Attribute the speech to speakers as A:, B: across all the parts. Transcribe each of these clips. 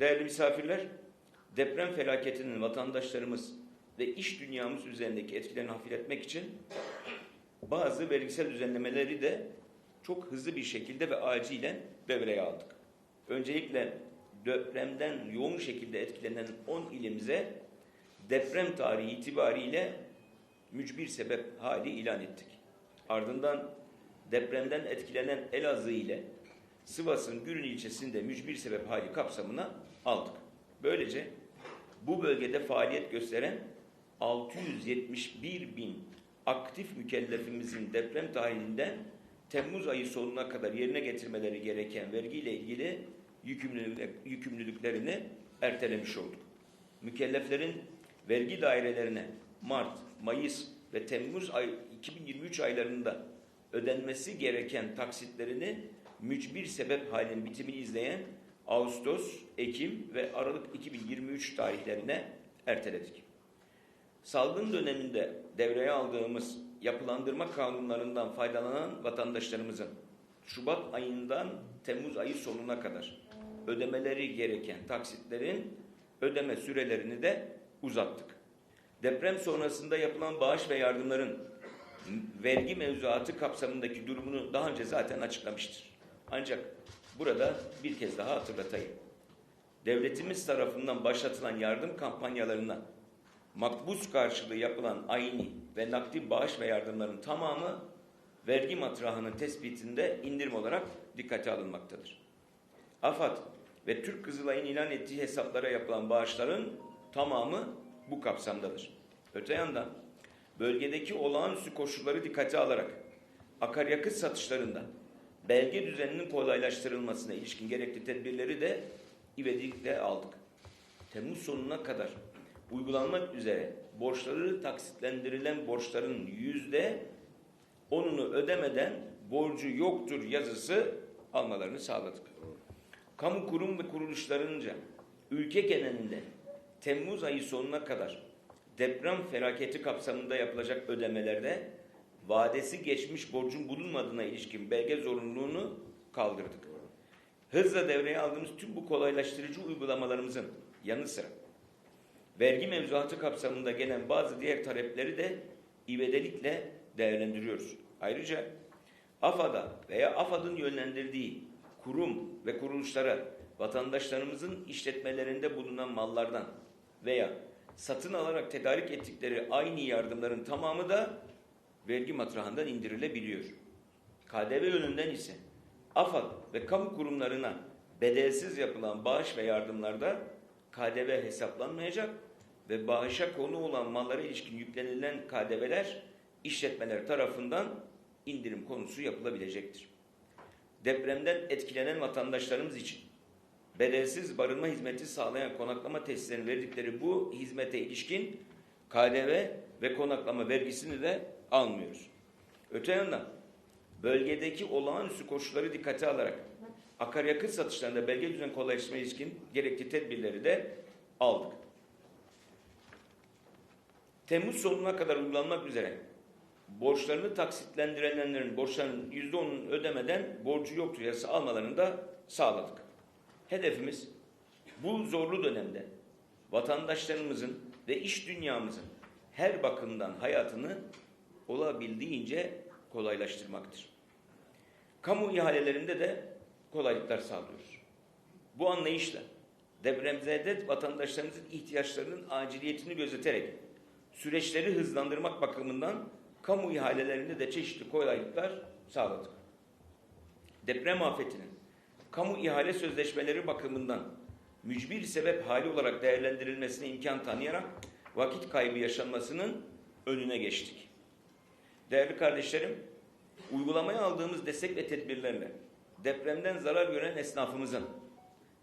A: Değerli misafirler, deprem felaketinin vatandaşlarımız ve iş dünyamız üzerindeki etkilerini hafifletmek için bazı vergisel düzenlemeleri de çok hızlı bir şekilde ve acilen devreye aldık. Öncelikle depremden yoğun şekilde etkilenen 10 ilimize deprem tarihi itibariyle mücbir sebep hali ilan ettik. Ardından depremden etkilenen Elazığ ile Sivas'ın Gürün ilçesinde mücbir sebep hali kapsamına aldık. Böylece bu bölgede faaliyet gösteren 671 bin aktif mükellefimizin deprem tarihinden Temmuz ayı sonuna kadar yerine getirmeleri gereken vergiyle ilgili yükümlülük- yükümlülüklerini ertelemiş olduk. Mükelleflerin vergi dairelerine Mart, Mayıs ve Temmuz ay 2023 aylarında ödenmesi gereken taksitlerini mücbir sebep halinin bitimini izleyen Ağustos, Ekim ve Aralık 2023 tarihlerine erteledik. Salgın döneminde devreye aldığımız yapılandırma kanunlarından faydalanan vatandaşlarımızın Şubat ayından Temmuz ayı sonuna kadar ödemeleri gereken taksitlerin ödeme sürelerini de uzattık. Deprem sonrasında yapılan bağış ve yardımların vergi mevzuatı kapsamındaki durumunu daha önce zaten açıklamıştır. Ancak burada bir kez daha hatırlatayım. Devletimiz tarafından başlatılan yardım kampanyalarına makbuz karşılığı yapılan ayni ve nakdi bağış ve yardımların tamamı vergi matrahının tespitinde indirim olarak dikkate alınmaktadır. AFAD ve Türk Kızılay'ın ilan ettiği hesaplara yapılan bağışların tamamı bu kapsamdadır. Öte yandan bölgedeki olağanüstü koşulları dikkate alarak akaryakıt satışlarında belge düzeninin kolaylaştırılmasına ilişkin gerekli tedbirleri de ivedilikle aldık. Temmuz sonuna kadar uygulanmak üzere borçları taksitlendirilen borçların yüzde onunu ödemeden borcu yoktur yazısı almalarını sağladık. Kamu kurum ve kuruluşlarınca ülke genelinde Temmuz ayı sonuna kadar deprem felaketi kapsamında yapılacak ödemelerde vadesi geçmiş borcun bulunmadığına ilişkin belge zorunluluğunu kaldırdık. Hızla devreye aldığımız tüm bu kolaylaştırıcı uygulamalarımızın yanı sıra vergi mevzuatı kapsamında gelen bazı diğer talepleri de ivedilikle değerlendiriyoruz. Ayrıca AFAD'a veya AFAD'ın yönlendirdiği kurum ve kuruluşlara vatandaşlarımızın işletmelerinde bulunan mallardan veya satın alarak tedarik ettikleri aynı yardımların tamamı da vergi matrahından indirilebiliyor. KDV yönünden ise AFAD ve kamu kurumlarına bedelsiz yapılan bağış ve yardımlarda KDV hesaplanmayacak ve bağışa konu olan mallara ilişkin yüklenilen KDV'ler işletmeler tarafından indirim konusu yapılabilecektir. Depremden etkilenen vatandaşlarımız için bedelsiz barınma hizmeti sağlayan konaklama tesislerinin verdikleri bu hizmete ilişkin KDV ve konaklama vergisini de almıyoruz. Öte yandan bölgedeki olağanüstü koşulları dikkate alarak akaryakıt satışlarında belge düzen kolaylaştırma ilişkin gerekli tedbirleri de aldık. Temmuz sonuna kadar uygulanmak üzere borçlarını taksitlendirenlerin borçlarının yüzde onunu ödemeden borcu yoktur yazısı almalarını da sağladık. Hedefimiz bu zorlu dönemde vatandaşlarımızın ve iş dünyamızın her bakımdan hayatını olabildiğince kolaylaştırmaktır. Kamu ihalelerinde de kolaylıklar sağlıyoruz. Bu anlayışla depremzede vatandaşlarımızın ihtiyaçlarının aciliyetini gözeterek süreçleri hızlandırmak bakımından kamu ihalelerinde de çeşitli kolaylıklar sağladık. Deprem afetinin kamu ihale sözleşmeleri bakımından mücbir sebep hali olarak değerlendirilmesine imkan tanıyarak vakit kaybı yaşanmasının önüne geçtik. Değerli kardeşlerim, uygulamaya aldığımız destek ve tedbirlerle depremden zarar gören esnafımızın,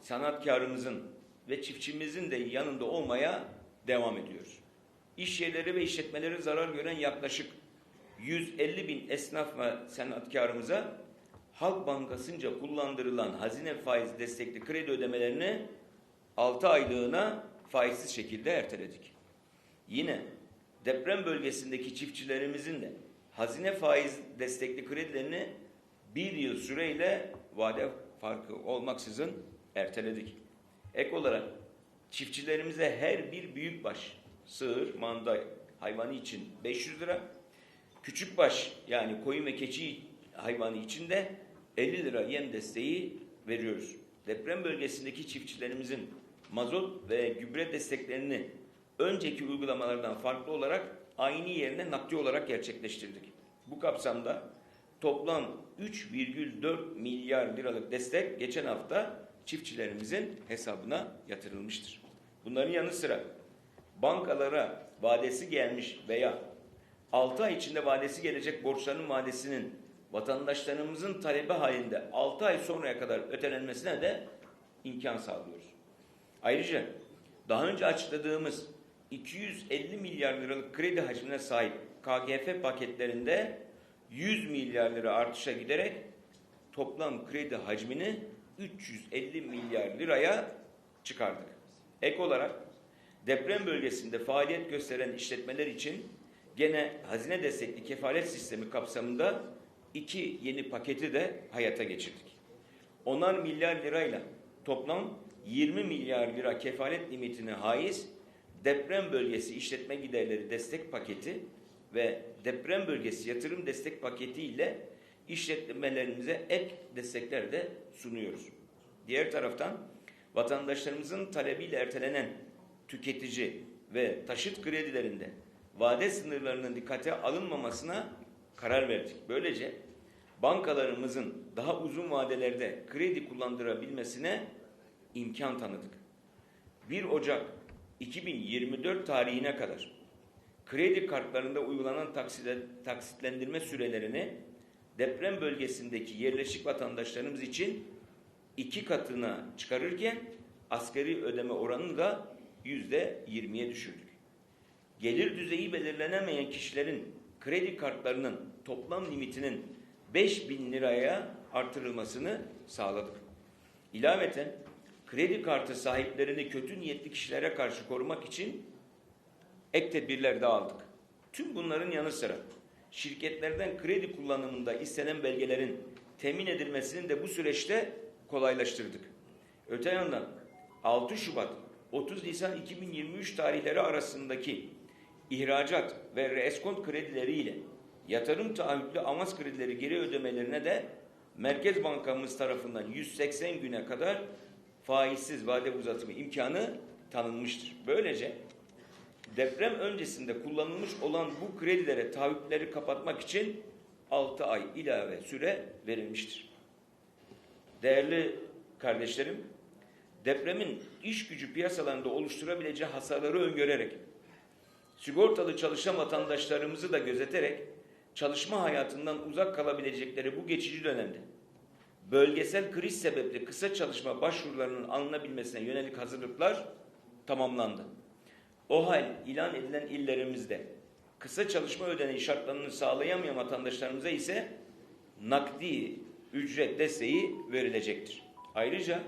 A: sanatkarımızın ve çiftçimizin de yanında olmaya devam ediyoruz. İş yerleri ve işletmeleri zarar gören yaklaşık 150 bin esnaf ve sanatkarımıza Halk Bankası'nca kullandırılan hazine faiz destekli kredi ödemelerini 6 aylığına faizsiz şekilde erteledik. Yine deprem bölgesindeki çiftçilerimizin de hazine faiz destekli kredilerini bir yıl süreyle vade farkı olmaksızın erteledik. Ek olarak çiftçilerimize her bir büyükbaş sığır, manda hayvanı için 500 lira, küçükbaş yani koyun ve keçi hayvanı için de 50 lira yem desteği veriyoruz. Deprem bölgesindeki çiftçilerimizin mazot ve gübre desteklerini önceki uygulamalardan farklı olarak aynı yerine nakdi olarak gerçekleştirdik. Bu kapsamda toplam 3,4 milyar liralık destek geçen hafta çiftçilerimizin hesabına yatırılmıştır. Bunların yanı sıra bankalara vadesi gelmiş veya 6 ay içinde vadesi gelecek borçların vadesinin vatandaşlarımızın talebi halinde 6 ay sonraya kadar ötelenmesine de imkan sağlıyoruz. Ayrıca daha önce açıkladığımız 250 milyar liralık kredi hacmine sahip KGF paketlerinde 100 milyar lira artışa giderek toplam kredi hacmini 350 milyar liraya çıkardık. Ek olarak deprem bölgesinde faaliyet gösteren işletmeler için gene hazine destekli kefalet sistemi kapsamında iki yeni paketi de hayata geçirdik. Onar milyar lirayla toplam 20 milyar lira kefalet limitine haiz deprem bölgesi işletme giderleri destek paketi ve deprem bölgesi yatırım destek paketi ile işletmelerimize ek destekler de sunuyoruz. Diğer taraftan vatandaşlarımızın talebiyle ertelenen tüketici ve taşıt kredilerinde vade sınırlarının dikkate alınmamasına karar verdik. Böylece bankalarımızın daha uzun vadelerde kredi kullandırabilmesine imkan tanıdık. 1 Ocak 2024 tarihine kadar kredi kartlarında uygulanan taksitlendirme sürelerini deprem bölgesindeki yerleşik vatandaşlarımız için iki katına çıkarırken asgari ödeme oranını da yüzde yirmiye düşürdük. Gelir düzeyi belirlenemeyen kişilerin kredi kartlarının toplam limitinin 5 bin liraya artırılmasını sağladık. İlaveten kredi kartı sahiplerini kötü niyetli kişilere karşı korumak için ek tedbirler de aldık. Tüm bunların yanı sıra şirketlerden kredi kullanımında istenen belgelerin temin edilmesini de bu süreçte kolaylaştırdık. Öte yandan 6 Şubat 30 Nisan 2023 tarihleri arasındaki ihracat ve reeskont kredileriyle yatırım taahhütlü avans kredileri geri ödemelerine de Merkez Bankamız tarafından 180 güne kadar faizsiz vade uzatımı imkanı tanınmıştır. Böylece deprem öncesinde kullanılmış olan bu kredilere taahhütleri kapatmak için 6 ay ilave süre verilmiştir. Değerli kardeşlerim, depremin iş gücü piyasalarında oluşturabileceği hasarları öngörerek, sigortalı çalışan vatandaşlarımızı da gözeterek, çalışma hayatından uzak kalabilecekleri bu geçici dönemde, bölgesel kriz sebepli kısa çalışma başvurularının alınabilmesine yönelik hazırlıklar tamamlandı. O hal ilan edilen illerimizde kısa çalışma ödeneği şartlarını sağlayamayan vatandaşlarımıza ise nakdi ücret desteği verilecektir. Ayrıca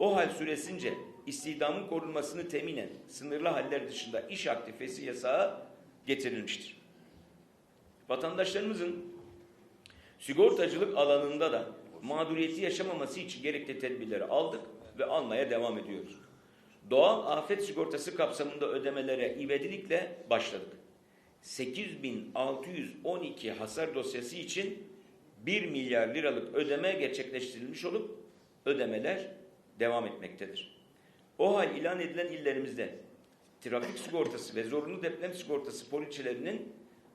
A: o hal süresince istihdamın korunmasını teminen sınırlı haller dışında iş aktifesi yasağı getirilmiştir. Vatandaşlarımızın sigortacılık alanında da mağduriyeti yaşamaması için gerekli tedbirleri aldık ve almaya devam ediyoruz. Doğal afet sigortası kapsamında ödemelere ivedilikle başladık. 8612 hasar dosyası için 1 milyar liralık ödeme gerçekleştirilmiş olup ödemeler devam etmektedir. O hal ilan edilen illerimizde trafik sigortası ve zorunlu deprem sigortası poliçelerinin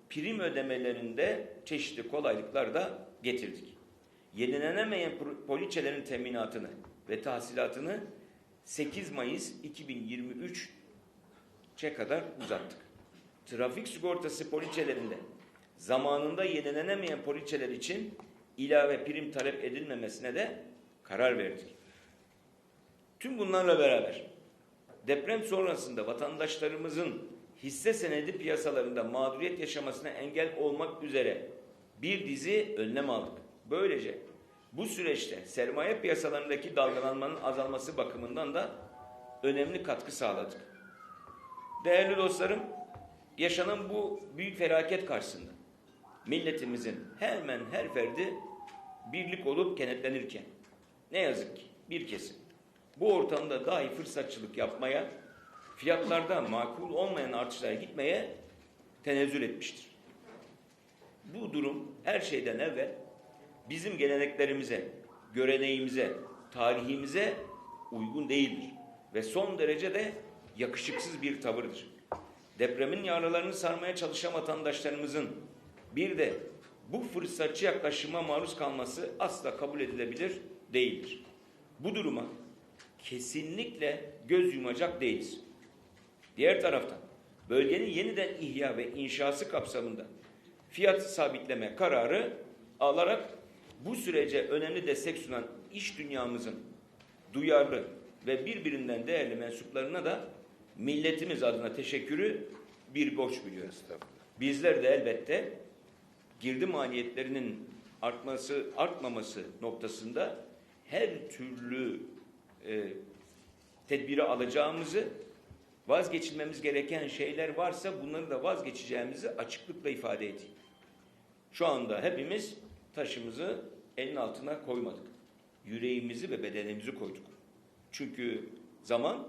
A: prim ödemelerinde çeşitli kolaylıklar da getirdik. Yenilenemeyen poliçelerin teminatını ve tahsilatını 8 Mayıs 2023'e kadar uzattık. Trafik sigortası poliçelerinde zamanında yenilenemeyen poliçeler için ilave prim talep edilmemesine de karar verdik. Tüm bunlarla beraber deprem sonrasında vatandaşlarımızın hisse senedi piyasalarında mağduriyet yaşamasına engel olmak üzere bir dizi önlem aldık. Böylece bu süreçte sermaye piyasalarındaki dalgalanmanın azalması bakımından da önemli katkı sağladık. Değerli dostlarım, yaşanan bu büyük felaket karşısında milletimizin hemen her ferdi birlik olup kenetlenirken ne yazık ki bir kesim bu ortamda dahi fırsatçılık yapmaya, fiyatlarda makul olmayan artışlara gitmeye tenezzül etmiştir. Bu durum her şeyden evvel bizim geleneklerimize, göreneğimize, tarihimize uygun değildir ve son derece de yakışıksız bir tavırdır. Depremin yaralarını sarmaya çalışan vatandaşlarımızın bir de bu fırsatçı yaklaşıma maruz kalması asla kabul edilebilir değildir. Bu duruma kesinlikle göz yumacak değiliz. Diğer taraftan bölgenin yeniden ihya ve inşası kapsamında fiyat sabitleme kararı alarak bu sürece önemli destek sunan iş dünyamızın duyarlı ve birbirinden değerli mensuplarına da milletimiz adına teşekkürü bir borç biliyoruz. Bizler de elbette girdi maliyetlerinin artması, artmaması noktasında her türlü e, tedbiri alacağımızı, vazgeçilmemiz gereken şeyler varsa bunları da vazgeçeceğimizi açıklıkla ifade edeyim. Şu anda hepimiz taşımızı elin altına koymadık. Yüreğimizi ve bedenimizi koyduk. Çünkü zaman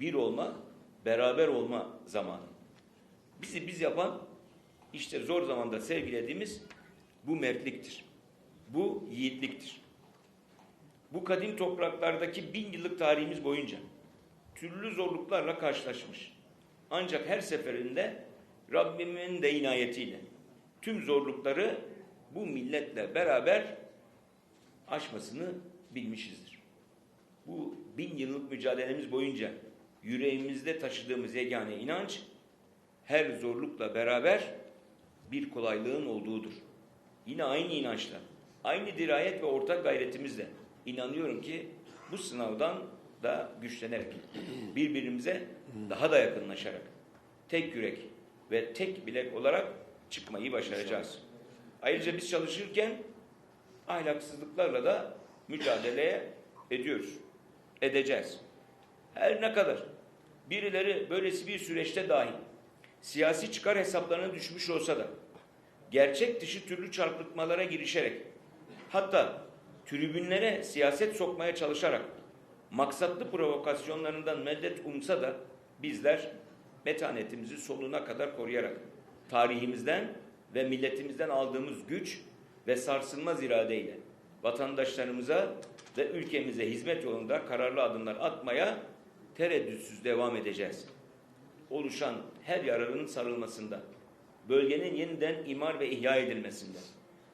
A: bir olma, beraber olma zamanı. Bizi biz yapan işte zor zamanda sergilediğimiz bu mertliktir. Bu yiğitliktir. Bu kadim topraklardaki bin yıllık tarihimiz boyunca türlü zorluklarla karşılaşmış. Ancak her seferinde Rabbimin de inayetiyle tüm zorlukları bu milletle beraber aşmasını bilmişizdir. Bu bin yıllık mücadelemiz boyunca yüreğimizde taşıdığımız yegane inanç her zorlukla beraber bir kolaylığın olduğudur. Yine aynı inançla, aynı dirayet ve ortak gayretimizle inanıyorum ki bu sınavdan da güçlenerek, birbirimize daha da yakınlaşarak, tek yürek ve tek bilek olarak çıkmayı başaracağız. Ayrıca biz çalışırken ahlaksızlıklarla da mücadeleye ediyoruz, edeceğiz. Her ne kadar birileri böylesi bir süreçte dahi siyasi çıkar hesaplarına düşmüş olsa da gerçek dışı türlü çarpıtmalara girişerek hatta tribünlere siyaset sokmaya çalışarak maksatlı provokasyonlarından medet umsa da bizler metanetimizi sonuna kadar koruyarak tarihimizden ve milletimizden aldığımız güç ve sarsılmaz iradeyle vatandaşlarımıza ve ülkemize hizmet yolunda kararlı adımlar atmaya tereddütsüz devam edeceğiz. Oluşan her yararının sarılmasında, bölgenin yeniden imar ve ihya edilmesinde,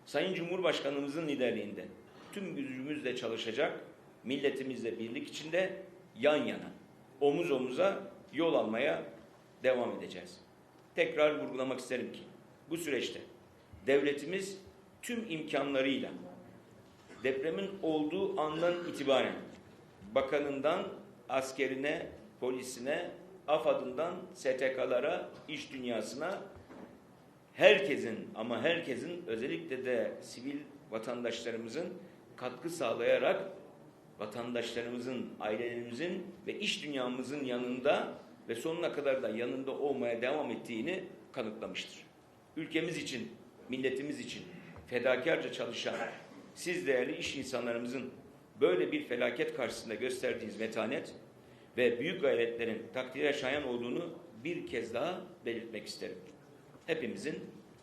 A: Sayın Cumhurbaşkanımızın liderliğinde tüm gücümüzle çalışacak, milletimizle birlik içinde yan yana, omuz omuza yol almaya devam edeceğiz. Tekrar vurgulamak isterim ki bu süreçte devletimiz tüm imkanlarıyla depremin olduğu andan itibaren bakanından askerine, polisine, AFAD'ından STK'lara, iş dünyasına herkesin ama herkesin özellikle de sivil vatandaşlarımızın katkı sağlayarak vatandaşlarımızın, ailelerimizin ve iş dünyamızın yanında ve sonuna kadar da yanında olmaya devam ettiğini kanıtlamıştır. Ülkemiz için, milletimiz için fedakarca çalışan siz değerli iş insanlarımızın böyle bir felaket karşısında gösterdiğiniz metanet ve büyük gayretlerin takdire şayan olduğunu bir kez daha belirtmek isterim. Hepimizin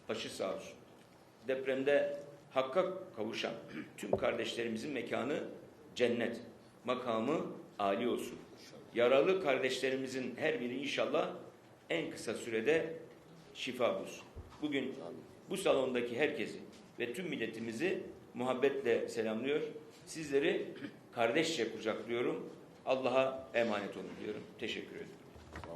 A: başı sağ olsun. Depremde hakka kavuşan tüm kardeşlerimizin mekanı cennet, makamı âli olsun. Yaralı kardeşlerimizin her biri inşallah en kısa sürede şifa bulsun. Bugün bu salondaki herkesi ve tüm milletimizi muhabbetle selamlıyor. Sizleri kardeşçe kucaklıyorum. Allah'a emanet olun diyorum. Teşekkür ederim.